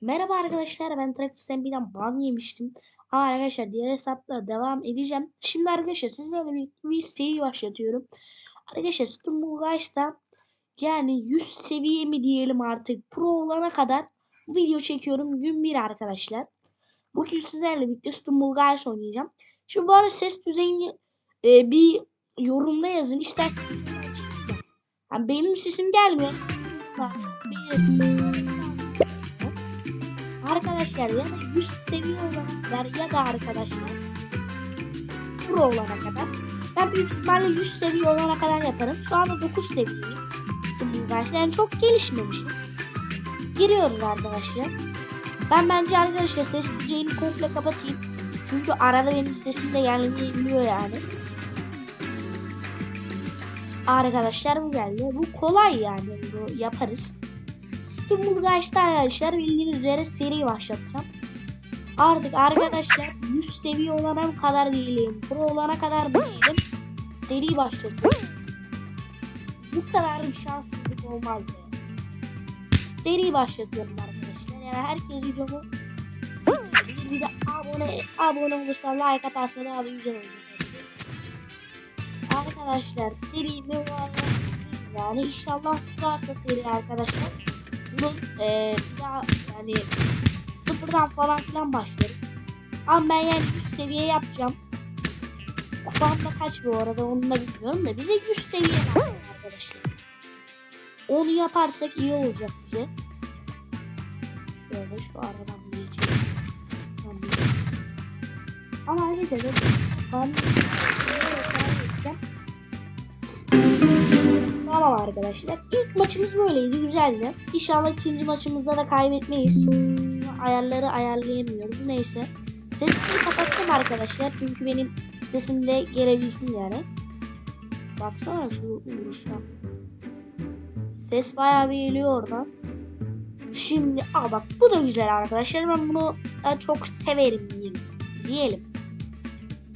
Merhaba arkadaşlar ben Trafik Sembi'den ban yemiştim. Aa, arkadaşlar diğer hesapla devam edeceğim. Şimdi arkadaşlar sizlerle birlikte bir seri başlatıyorum. Arkadaşlar Stumble Guys'ta yani 100 seviye mi diyelim artık pro olana kadar video çekiyorum gün 1 arkadaşlar. Bugün sizlerle birlikte Stumble Guys oynayacağım. Şimdi bu arada ses düzeyini e, bir yorumda yazın isterseniz. Yani benim sesim gelmiyor. Bir, Arkadaşlar ya da 100 seviye olana kadar ya da arkadaşlar pro olana kadar ben büyük ihtimalle 100 seviye olana kadar yaparım. Şu anda 9 seviyeyim. Üniversite yani çok gelişmemişim. Giriyoruz arkadaşlar. Ben bence arkadaşlar ses düzeyini komple kapatayım. Çünkü arada benim sesim de gelmeyebiliyor yani. Arkadaşlar bu geldi. Bu kolay yani. Bunu yaparız. Stumburgaç'ta arkadaşlar bildiğiniz üzere seri başlatacağım. Artık arkadaşlar 100 seviye olana kadar değilim. Pro olana kadar değilim. Seri başlatıyorum. Bu kadar bir şanssızlık olmaz be. Seri başlatıyorum arkadaşlar. Yani herkes videomu. Bir de abone, abone olursa like atarsa daha da güzel olacak. Arkadaşlar seri mi var? Yani inşallah tutarsa seri arkadaşlar bunun e, ya yani sıfırdan falan filan başlarız. Ama ben yani 100 seviye yapacağım. Kupam da kaç bu arada onu da bilmiyorum da bize 100 seviye lazım arkadaşlar. Onu yaparsak iyi olacak bize. Şöyle şu aradan geçelim. Ama arkadaşlar ben Tamam arkadaşlar. İlk maçımız böyleydi. Güzeldi. İnşallah ikinci maçımızda da kaybetmeyiz. Ayarları ayarlayamıyoruz. Neyse. Sesimi kapattım arkadaşlar. Çünkü benim sesim de gelebilsin yani. Baksana şu vuruşa. Ses bayağı bir geliyor oradan. Şimdi aa bak bu da güzel arkadaşlar. Ben bunu e, çok severim diyelim. Diyelim.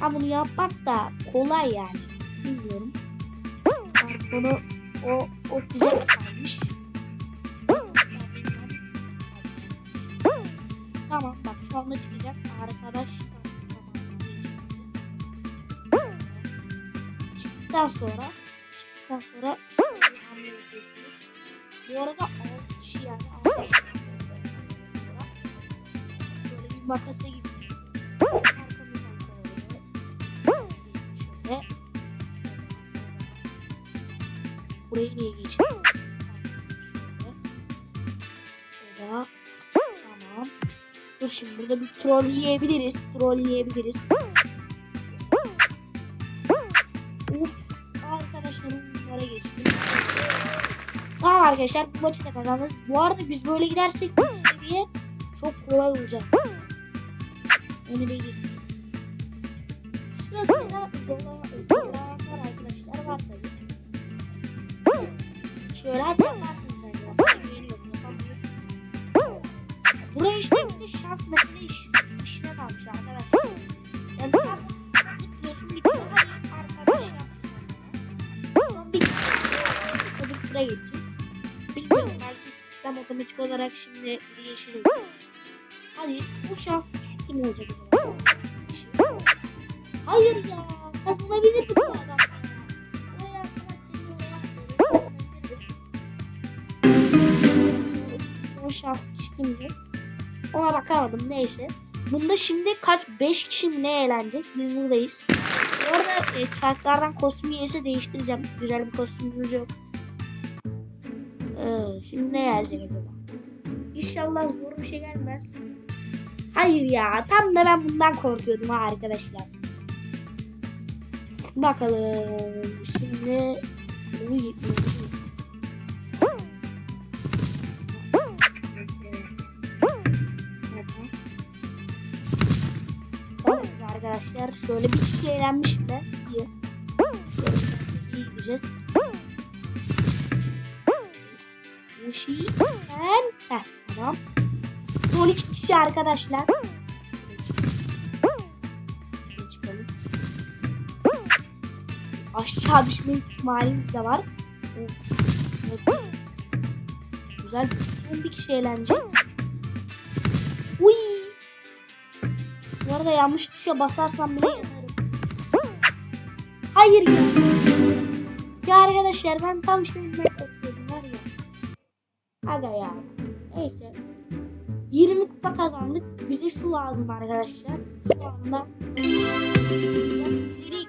Ha bunu yapmak da kolay yani. Bilmiyorum. Bunu o, o bize kalmış. Tamam bak şu anda çıkacak arkadaş. Çıktıktan sonra çıktıktan sonra şöyle anlayabilirsiniz. Bu arada 6 kişi yani 6 kişi. Şöyle bir makasa Burayı niye geçiyoruz? Tamam. Dur şimdi burada bir troll yiyebiliriz. Troll yiyebiliriz. Uf. Arkadaşlarım bunlara geçtim. Tamam arkadaşlar bu maçı da kazanırız. Bu arada biz böyle gidersek bu seviye çok kolay olacak. Onu belirteyim. Şurası mesela zorlananlar arkadaşlar var tabii. Şöyle yaparsın sen ya. Sana güveniyorum yapamıyorsun. Buraya işte bir de şans mesela iş, işine kalmış arkadaşlar. Yani tam zıplıyorsun bitiyor. Hadi arkadaş yaptı sana. Son bir kişi öbür tura geçeceğiz. Bilmiyorum belki sistem otomatik olarak şimdi bizi yeşil edecek. Hadi bu şans kim olacak? Hayır ya kazanabilir bu adam. O şans kimdi? Ona bakamadım neyse. Bunda şimdi kaç 5 kişi mi ne eğlenecek? Biz buradayız. Bu arada e, çarklardan kostüm yerse değiştireceğim. Güzel bir kostümümüz yok. Ee, şimdi ne gelecek acaba? İnşallah zor bir şey gelmez. Hayır ya tam da ben bundan korkuyordum ha arkadaşlar. Bakalım şimdi bunu şöyle bir kişi eğlenmiş bile. İyi. İyi gideceğiz. Bu şeyi sen... Heh tamam. Son iki kişi arkadaşlar. Aşağı düşme ihtimalimiz de var. Güzel. Son bir kişi eğlenecek. arada yanlış tuşa basarsam bile. Hayır ya. Ya arkadaşlar ben tam işte bilmek bekliyordum var ya. Aga ya. Neyse. 20 kupa kazandık. Bize şu lazım arkadaşlar. Şu anda seri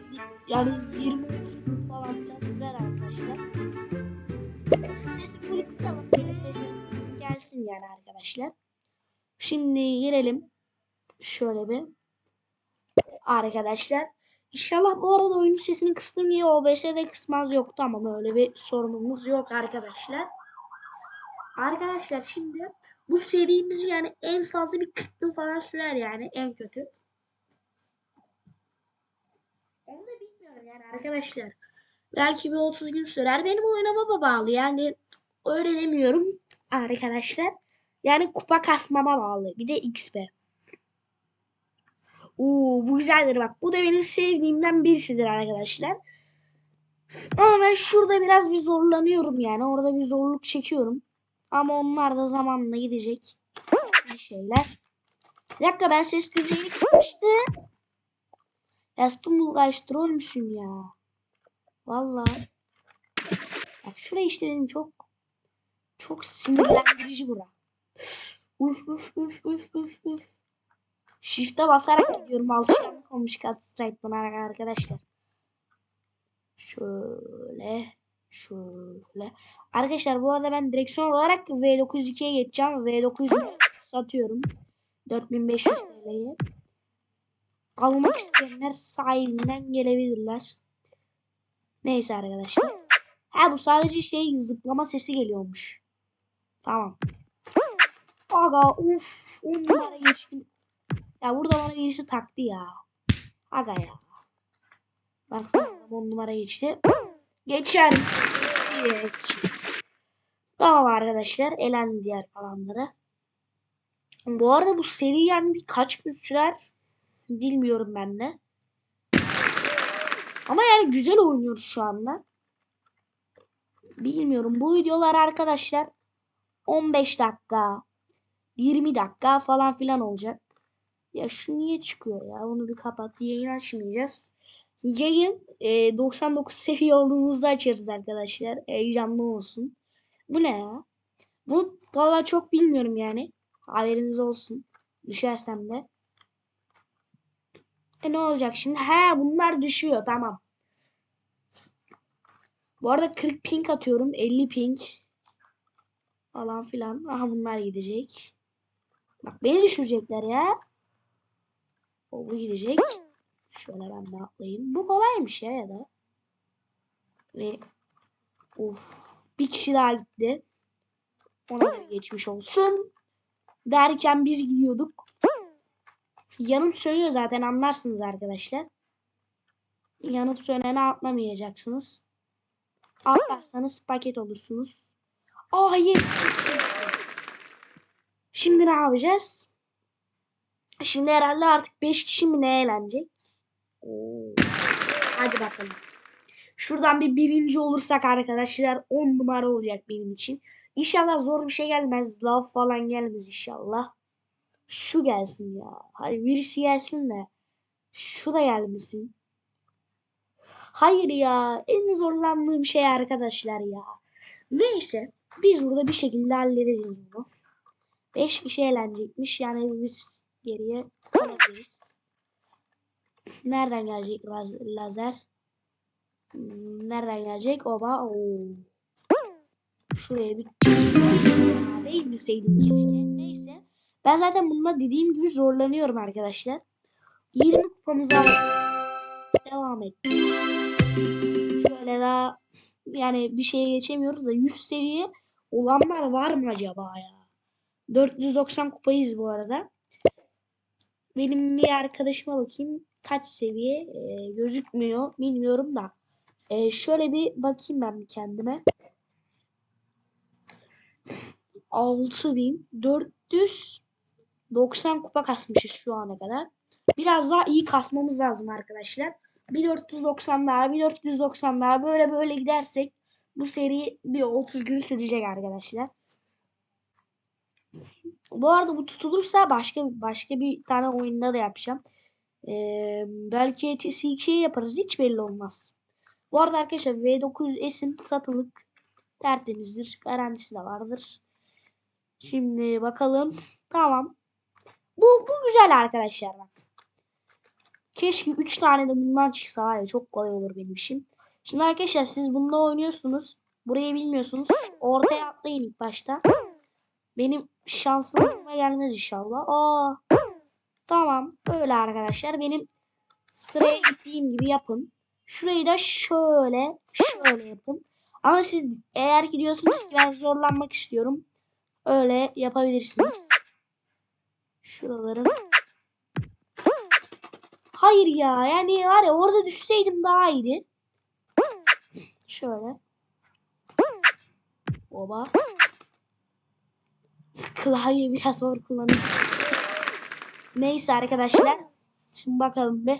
yani 20 gün falan filan sürer arkadaşlar. Şu sesi full kısalım. Benim sesim gelsin yani arkadaşlar. Şimdi girelim. Şöyle bir. Arkadaşlar. İnşallah bu arada oyun sesini kıstım diye OBS'de kısmaz yoktu ama öyle bir sorunumuz yok arkadaşlar. Arkadaşlar şimdi bu serimiz yani en fazla bir 40 gün falan sürer yani en kötü. Onu da bilmiyorum yani arkadaşlar. Belki bir 30 gün sürer. Benim oynamama bağlı yani öyle demiyorum arkadaşlar. Yani kupa kasmama bağlı. Bir de XP. Oo bu güzeldir bak. Bu da benim sevdiğimden birisidir arkadaşlar. Ama ben şurada biraz bir zorlanıyorum yani. Orada bir zorluk çekiyorum. Ama onlar da zamanla gidecek. Bir şeyler. Bir dakika ben ses düzeyini kısmıştım. Yastım Bulgaç troll müsün ya? Vallahi. Bak şuraya işte benim çok çok sinirlendirici bura. Uf uf uf uf uf uf. Shift'e basarak gidiyorum. Alışkanlık olmuş Cut Strike bana arkadaşlar. Şöyle. Şöyle. Arkadaşlar bu arada ben direksiyon olarak V902'ye geçeceğim. V900'ü satıyorum. 4500 TL'ye. Almak isteyenler sahibinden gelebilirler. Neyse arkadaşlar. Ha bu sadece şey zıplama sesi geliyormuş. Tamam. Aga uf 10 numara geçtim. Ya burada bana birisi taktı ya. Aga ya. Bak 10 numara geçti. Geçer. Geç. Tamam arkadaşlar. Elendi diğer kalanları. Bu arada bu seri yani birkaç gün sürer. Bilmiyorum ben de. Ama yani güzel oynuyoruz şu anda. Bilmiyorum. Bu videolar arkadaşlar 15 dakika 20 dakika falan filan olacak. Ya şu niye çıkıyor ya? Onu bir kapat. Yayın açmayacağız. Yayın e, 99 seviye olduğumuzda açarız arkadaşlar. Heyecanlı olsun. Bu ne ya? Bu valla çok bilmiyorum yani. Haberiniz olsun. Düşersem de. E ne olacak şimdi? He bunlar düşüyor tamam. Bu arada 40 ping atıyorum. 50 ping. Falan filan. Aha bunlar gidecek. Bak beni düşürecekler ya. O bu gidecek. Şöyle ben de atlayayım. Bu kolaymış ya ya da. Ve of bir kişi daha gitti. Ona da geçmiş olsun. Derken biz gidiyorduk. Yanıp sönüyor zaten anlarsınız arkadaşlar. Yanıp sönene atlamayacaksınız. Atlarsanız paket olursunuz. Ah yes. Şimdi ne yapacağız? Şimdi herhalde artık 5 kişi mi ne eğlenecek? Hadi bakalım. Şuradan bir birinci olursak arkadaşlar 10 numara olacak benim için. İnşallah zor bir şey gelmez. Lav falan gelmez inşallah. Şu gelsin ya. Hadi birisi gelsin de. Şu da gelmesin. Hayır ya. En zorlandığım şey arkadaşlar ya. Neyse. Biz burada bir şekilde halledeceğiz bunu. 5 kişi eğlenecekmiş. Yani biz geriye kalabiliriz. Nereden gelecek laz- lazer? Nereden gelecek? Oba. Oo. Şuraya bir değil bilseydim keşke. Neyse. Ben zaten bununla dediğim gibi zorlanıyorum arkadaşlar. 20 kupamızı alalım. Devam et. Şöyle daha yani bir şeye geçemiyoruz da 100 seviye olanlar var mı acaba ya? 490 kupayız bu arada. Benim bir arkadaşıma bakayım kaç seviye e, gözükmüyor bilmiyorum da. E, şöyle bir bakayım ben kendime. 6490 kupa kasmışız şu ana kadar. Biraz daha iyi kasmamız lazım arkadaşlar. Bir 490 daha, bir 490 daha böyle böyle gidersek bu seri bir 30 gün sürecek arkadaşlar. Bu arada bu tutulursa başka başka bir tane oyunda da yapacağım. Ee, belki TC2'ye yaparız. Hiç belli olmaz. Bu arada arkadaşlar V9S'in satılık tertemizdir. Garantisi de vardır. Şimdi bakalım. Tamam. Bu, bu güzel arkadaşlar bak. Keşke 3 tane de bundan çıksa ya çok kolay olur benim işim. Şimdi arkadaşlar siz bunda oynuyorsunuz. Burayı bilmiyorsunuz. Ortaya atlayın ilk başta. Benim şansıma gelmez inşallah. Aa, tamam. Öyle arkadaşlar. Benim sıraya gittiğim gibi yapın. Şurayı da şöyle şöyle yapın. Ama siz eğer ki diyorsunuz ki ben zorlanmak istiyorum. Öyle yapabilirsiniz. Şuraların. Hayır ya. Yani var ya orada düşseydim daha iyiydi. Şöyle. Oba. Klavye biraz zor kullanıyorum. Neyse arkadaşlar. Şimdi bakalım bir.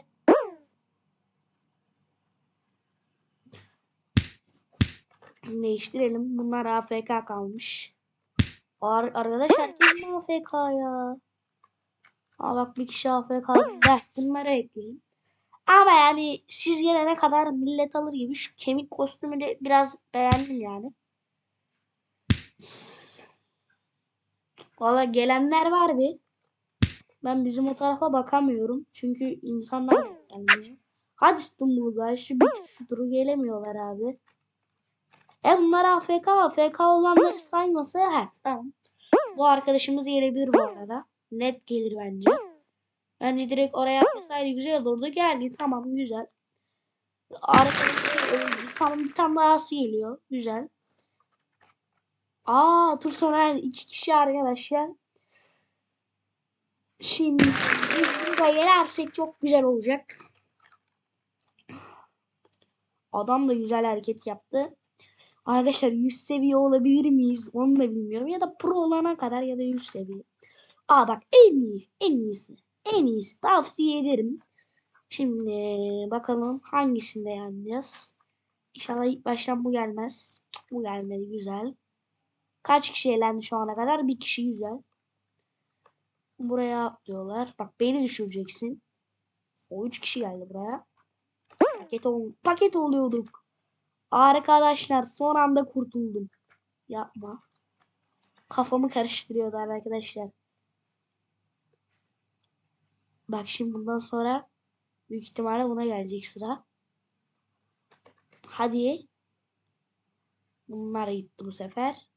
Değiştirelim. Bunlar AFK kalmış. Ar arkadaş herkes mi AFK ya? Aa bak bir kişi AFK. Heh, bunları ekleyin. Ama yani siz gelene kadar millet alır gibi şu kemik kostümü de biraz beğendim yani. Valla gelenler var bir. Ben bizim o tarafa bakamıyorum. Çünkü insanlar gelmiyor. Hadi Stumble'lar şu bir turu gelemiyorlar abi. E bunlar AFK AFK olanları saymasa he tamam. Bu arkadaşımız gelebilir bu arada. Net gelir bence. Bence direkt oraya atmasaydı güzel olurdu. Geldi tamam güzel. Arkadaşlar öldü. Tamam bir tane daha geliyor. Güzel. Aa tur sonra iki kişi arkadaşlar. Şimdi biz burada yenersek çok güzel olacak. Adam da güzel hareket yaptı. Arkadaşlar 100 seviye olabilir miyiz? Onu da bilmiyorum. Ya da pro olana kadar ya da 100 seviye. Aa bak en iyisi. En iyisi. En iyisi. Tavsiye ederim. Şimdi bakalım hangisinde yeneceğiz. İnşallah ilk baştan bu gelmez. Bu gelmedi. Güzel. Kaç kişi elendi şu ana kadar? Bir kişi güzel. Buraya atlıyorlar. Bak beni düşüreceksin. O üç kişi geldi buraya. Paket, ol paket oluyorduk. Arkadaşlar son anda kurtuldum. Yapma. Kafamı karıştırıyordu arkadaşlar. Bak şimdi bundan sonra büyük ihtimalle buna gelecek sıra. Hadi. Bunlar gitti bu sefer.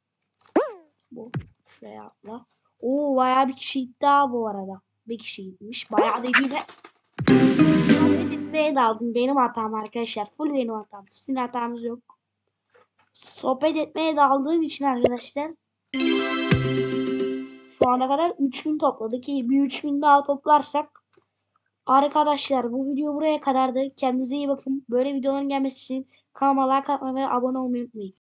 Bu. Şuraya atla. Oo bayağı bir kişi ha bu arada. Bir kişi gitmiş. Bayağı da Sohbet etmeye daldım. Benim hatam arkadaşlar. Full benim hatam. Sizin hatamız yok. Sohbet etmeye daldığım için arkadaşlar. Şu ana kadar 3000 topladık. İyi bir 3000 daha toplarsak. Arkadaşlar bu video buraya kadardı. Kendinize iyi bakın. Böyle videoların gelmesi için kanalıma like atmayı ve abone olmayı unutmayın.